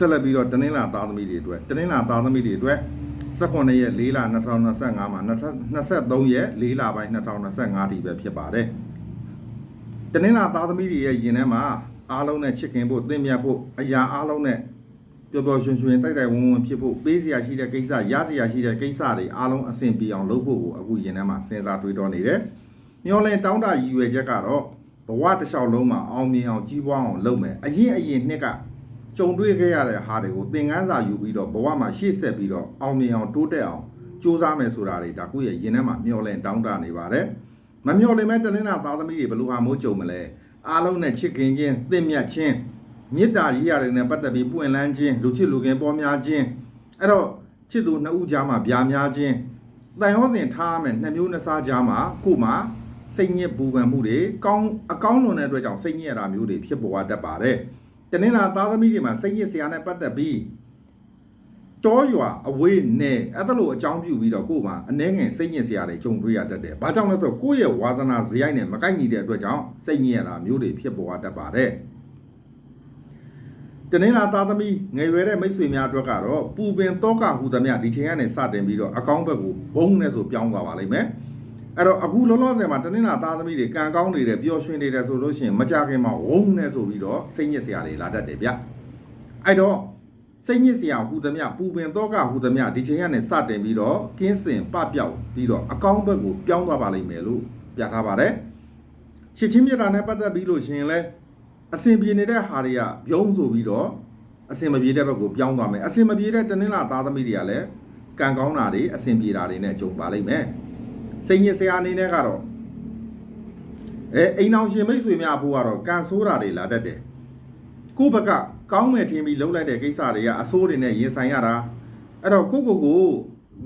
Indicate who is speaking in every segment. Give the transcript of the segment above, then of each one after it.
Speaker 1: ဆက်လက်ပြီးတော့တနင်္လာသားသမီးတွေအတွက်တနင်္လာသားသမီးတွေအတွက်18ရက်4လ2025မှာ23ရက်4လပိုင်း2025ဒီပဲဖြစ်ပါတယ်တနင်္လာသားသမီးတွေရဲ့ယင်ထဲမှာအားလုံးနဲ့ချစ်ခင်ဖို့သင်မြတ်ဖို့အရာအားလုံးနဲ့ပျော်ပျော်ရွှင်ရွှင်တိုက်တိုက်ဝန်းဝန်းဖြစ်ဖို့ပေးစရာရှိတဲ့ကိစ္စရစရာရှိတဲ့ကိစ္စတွေအားလုံးအဆင်ပြေအောင်လုပ်ဖို့ကိုအခုယင်ထဲမှာစဉ်းစားတွေးတောနေတယ်မျောလင်းတောင်းတရည်ရွယ်ချက်ကတော့ဘဝတစ်လျှောက်လုံးမှာအောင်မြင်အောင်ကြီးပွားအောင်လုပ်မယ်အရင်အရင်နှစ်က ကြုံတွေ့ခဲ့ရတဲ့ဟာတွေကိုသင်ခန်းစာယူပြီးတော့ဘဝမှာရှေ့ဆက်ပြီးတော့အောင်မြင်အောင်တိုးတက်အောင်စူးစမ်းမယ်ဆိုတာတွေဒါကိုယ့်ရဲ့ရင်ထဲမှာမျှော်လင့်တောင်းတနေပါတယ်မမျှော်လင့်မဲ့တလင်းနာသားသမီးတွေဘယ်လိုဟာမိုးကြုံမလဲအားလုံးနဲ့ချစ်ခင်ချင်းသင့်မြတ်ချင်းမေတ္တာရေးရတယ်နဲ့ပတ်သက်ပြီးပွင့်လန်းခြင်းလူချစ်လူခင်ပေါ်များခြင်းအဲ့တော့ချစ်သူနှစ်ဦးကြားမှာဗျာများခြင်းတန်ရောစဉ်ထားရမယ်နှစ်မျိုးနှစ်စားကြားမှာကို့မှာစိတ်ညစ်ပူပန်မှုတွေကောင်းအကောင်းလွန်တဲ့အတွက်ကြောင့်စိတ်ညစ်ရတာမျိုးတွေဖြစ်ပေါ်တတ်ပါတယ် တနင်္လာသားသမီးတွေမှာစိတ်ရစ်စရာနဲ့ပတ်သက်ပြီးတောရွာအဝေးနဲ့အဲ့ဒါလိုအကြောင်းပြုပြီးတော့ကို့မှာအနှဲငယ်စိတ်ညစ်စရာတွေကြုံတွေ့ရတတ်တယ်။ဘာကြောင့်လဲဆိုတော့ကိုယ့်ရဲ့ဝါသနာဇယိုက်နဲ့မကိုက်ညီတဲ့အတွက်ကြောင့်စိတ်ညစ်ရတာမျိုးတွေဖြစ်ပေါ်တတ်ပါတယ်။တနင်္လာသားသမီးငယ်ရွယ်တဲ့မိတ်ဆွေများအတွက်ကတော့ပူပင်တောကဟူသမျှဒီချိန်ကနေစတင်ပြီးတော့အကောင်းဘက်ကိုဘုံနဲ့ဆိုပြောင်းသွားပါလိမ့်မယ်။ အဲ့တော့အခုလောလောဆယ်မှာတနင်္လာသားသမီးတွေကံကောင်းနေတယ်ပျော်ရွှင်နေတယ်ဆိုလို့ရှိရင်မကြခင်မှာဝုန်းနဲ့ဆိုပြီးတော့စိတ်ညစ်စရာတွေလာတတ်တယ်ဗျ။အဲ့တော့စိတ်ညစ်စရာဟူသမျှပူပင်တော့ကဟူသမျှဒီချိန်ကနေစတင်ပြီးတော့ကင်းစင်ပပျောက်ပြီးတော့အကောင်းဘက်ကိုပြောင်းသွားပါလိမ့်မယ်လို့ပြထားပါတယ်။ချစ်ချင်းမြတ်တာနဲ့ပတ်သက်ပြီးလို့ရှိရင်လဲအစဉ်ပြေနေတဲ့ဟာတွေကပြုံးဆိုပြီးတော့အစဉ်မပြေတဲ့ဘက်ကိုပြောင်းသွားမယ်။အစဉ်မပြေတဲ့တနင်္လာသားသမီးတွေကလည်းကံကောင်းတာတွေအစဉ်ပြေတာတွေနဲ့ကြုံပါလိမ့်မယ်။ စိတ်ညစ်စရာအနေနဲ့ကတော့အဲအိမ်အောင်ရှင်မိတ်ဆွေများဖို့ကတော့ကံဆိုးတာတွေလာတတ်တယ်။ကိုယ့်ဘက်ကကောင်းမယ်ထင်ပြီးလှုပ်လိုက်တဲ့ကိစ္စတွေကအဆိုးတွေနဲ့ရင်ဆိုင်ရတာအဲ့တော့ကိုယ့်ကိုယ်ကို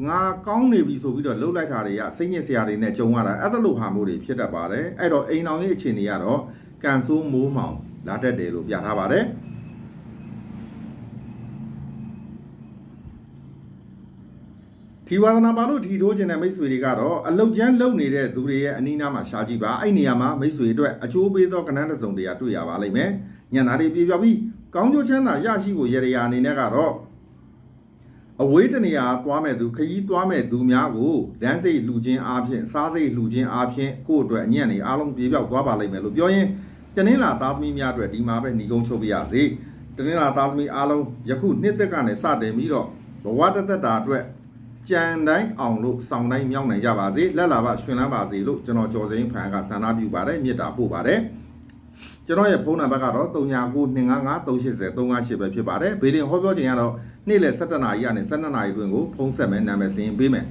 Speaker 1: ငါကောင်းနေပြီဆိုပြီးတော့လှုပ်လိုက်တာတွေကစိတ်ညစ်စရာတွေနဲ့ကြုံရတာအဲ့ဒါလိုဟာမျိုးတွေဖြစ်တတ်ပါတယ်အဲ့တော့အိမ်အောင်ရဲ့အခြေအနေကတော့ကံဆိုးမိုးမှောင်လာတတ်တယ်လို့ပြထားပါတယ် ဒီဝါသနာပါလို့ထီထိုးခြင်းတဲ့မိတ်ဆွေတွေကတော့အလုတ်ကျန်းလုံနေတဲ့သူတွေရဲ့အနီးနားမှာရှားကြည့်ပါအဲ့နေရာမှာမိတ်ဆွေအတွက်အကျိုးပေးသောကဏ္ဍတစ်စုံတရာတွေ့ရပါလိမ့်မယ်ညနာတွေပြေပြောက်ပြီးကောင်းကျိုးချမ်းသာရရှိဖို့ရရအနေနဲ့ကတော့အဝေးတနေရာသွားမဲ့သူခရီးသွားမဲ့သူများကိုလမ်းစိတ်လှူခြင်းအားဖြင့်စားစိတ်လှူခြင်းအားဖြင့်ကိုယ့်အတွက်အညံ့နေအားလုံးပြေပြောက်သွားပါလိမ့်မယ်လို့ပြောရင်တနင်္လာသားသမီးများအတွက်ဒီမှာပဲညီကုန်းချုပ်ပြရစေတနင်္လာသားသမီးအားလုံးယခုနှစ်သက်ကနေစတင်ပြီးတော့ဘဝတသက်တာအတွက် ကြံတိုင်းအောင်လို့စောင်းတိုင်းမြောက်နိုင်ကြပါစေလက်လာပါရှင်လန်းပါစေလို့ကျွန်တော်ကြော်စိန်ဖန်ကဆန္ဒပြုပါတယ်မေတ္တာပို့ပါတယ်ကျွန်တော်ရဲ့ဖုန်းနံပါတ်ကတော့3992538038ပဲဖြစ်ပါတယ်ဘေးရင်ဟောပြောခြင်းကတော့နေ့လယ်17နာရီကနေ12နာရီတွင်ကိုဖုန်းဆက်မယ်နာမည်စရင်ပေးမယ်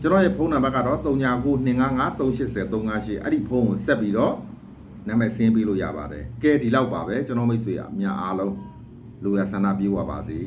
Speaker 1: ကျွန်တော်ရဲ့ဖုန်းနံပါတ်ကတော့3992538038အဲ့ဒီဖုန်းကိုဆက်ပြီးတော့နာမည်စရင်ပေးလို့ရပါတယ်ကဲဒီလောက်ပါပဲကျွန်တော်မိတ်ဆွေအများအားလုံးလူရဆန္ဒပြေဝပါစေ